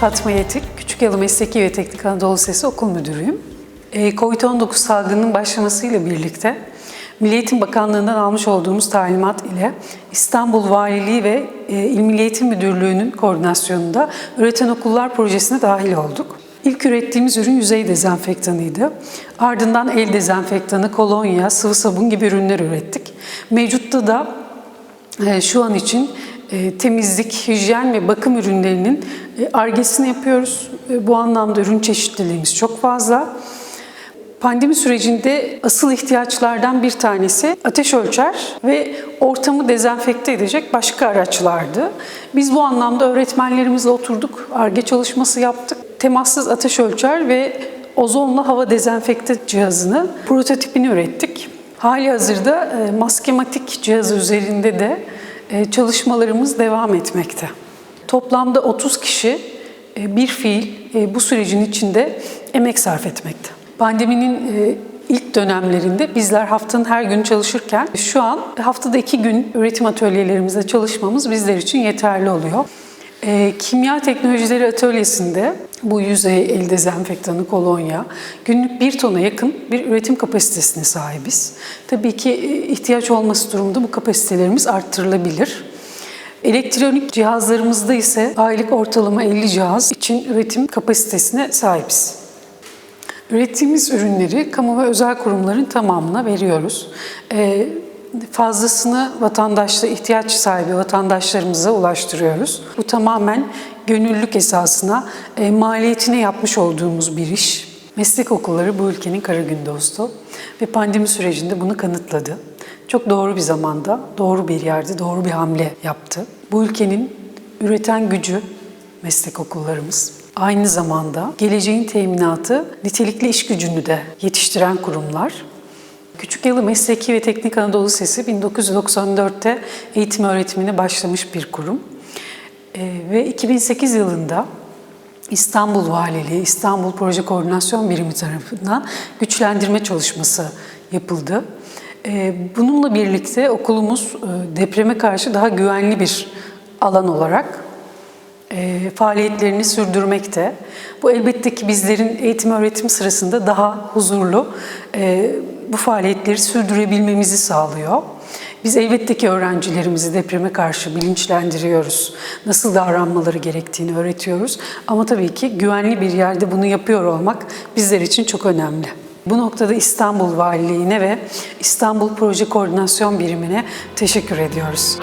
Fatma Yetik, Küçükyalı Mesleki ve Teknik Anadolu Lisesi Okul Müdürüyüm. Ee, Covid-19 salgının başlamasıyla birlikte Milli Eğitim Bakanlığı'ndan almış olduğumuz talimat ile İstanbul Valiliği ve e, İl Milli Eğitim Müdürlüğü'nün koordinasyonunda Üreten Okullar Projesi'ne dahil olduk. İlk ürettiğimiz ürün yüzey dezenfektanıydı. Ardından el dezenfektanı, kolonya, sıvı sabun gibi ürünler ürettik. Mevcutta da e, şu an için temizlik, hijyen ve bakım ürünlerinin e, argesini yapıyoruz. E, Bu anlamda ürün çeşitliliğimiz çok fazla. Pandemi sürecinde asıl ihtiyaçlardan bir tanesi ateş ölçer ve ortamı dezenfekte edecek başka araçlardı. Biz bu anlamda öğretmenlerimizle oturduk, ARGE çalışması yaptık. Temassız ateş ölçer ve ozonla hava dezenfekte cihazını, prototipini ürettik. Hali hazırda e, maskematik cihazı üzerinde de e, çalışmalarımız devam etmekte. Toplamda 30 kişi e, bir fiil e, bu sürecin içinde emek sarf etmekte. Pandeminin e, ilk dönemlerinde bizler haftanın her gün çalışırken şu an haftada iki gün üretim atölyelerimizde çalışmamız bizler için yeterli oluyor. E, Kimya Teknolojileri Atölyesi'nde bu yüzey el dezenfektanı, kolonya günlük bir tona yakın bir üretim kapasitesine sahibiz. Tabii ki e, ihtiyaç olması durumunda bu kapasitelerimiz arttırılabilir. Elektronik cihazlarımızda ise aylık ortalama 50 cihaz için üretim kapasitesine sahibiz. Ürettiğimiz ürünleri kamu ve özel kurumların tamamına veriyoruz. Ee, fazlasını vatandaşla ihtiyaç sahibi vatandaşlarımıza ulaştırıyoruz. Bu tamamen gönüllülük esasına, e, maliyetine yapmış olduğumuz bir iş. Meslek okulları bu ülkenin kara gün dostu ve pandemi sürecinde bunu kanıtladı. Çok doğru bir zamanda, doğru bir yerde, doğru bir hamle yaptı. Bu ülkenin üreten gücü meslek okullarımız. Aynı zamanda geleceğin teminatı, nitelikli iş gücünü de yetiştiren kurumlar. Küçükyalı Mesleki ve Teknik Anadolu Lisesi 1994'te eğitim öğretimine başlamış bir kurum. Ee, ve 2008 yılında İstanbul Valiliği, İstanbul Proje Koordinasyon Birimi tarafından güçlendirme çalışması yapıldı. Ee, Bununla birlikte okulumuz e, depreme karşı daha güvenli bir alan olarak e, faaliyetlerini sürdürmekte. Bu elbette ki bizlerin eğitim öğretim sırasında daha huzurlu e, bu faaliyetleri sürdürebilmemizi sağlıyor. Biz elbette ki öğrencilerimizi depreme karşı bilinçlendiriyoruz. Nasıl davranmaları gerektiğini öğretiyoruz. Ama tabii ki güvenli bir yerde bunu yapıyor olmak bizler için çok önemli. Bu noktada İstanbul Valiliğine ve İstanbul Proje Koordinasyon Birimine teşekkür ediyoruz.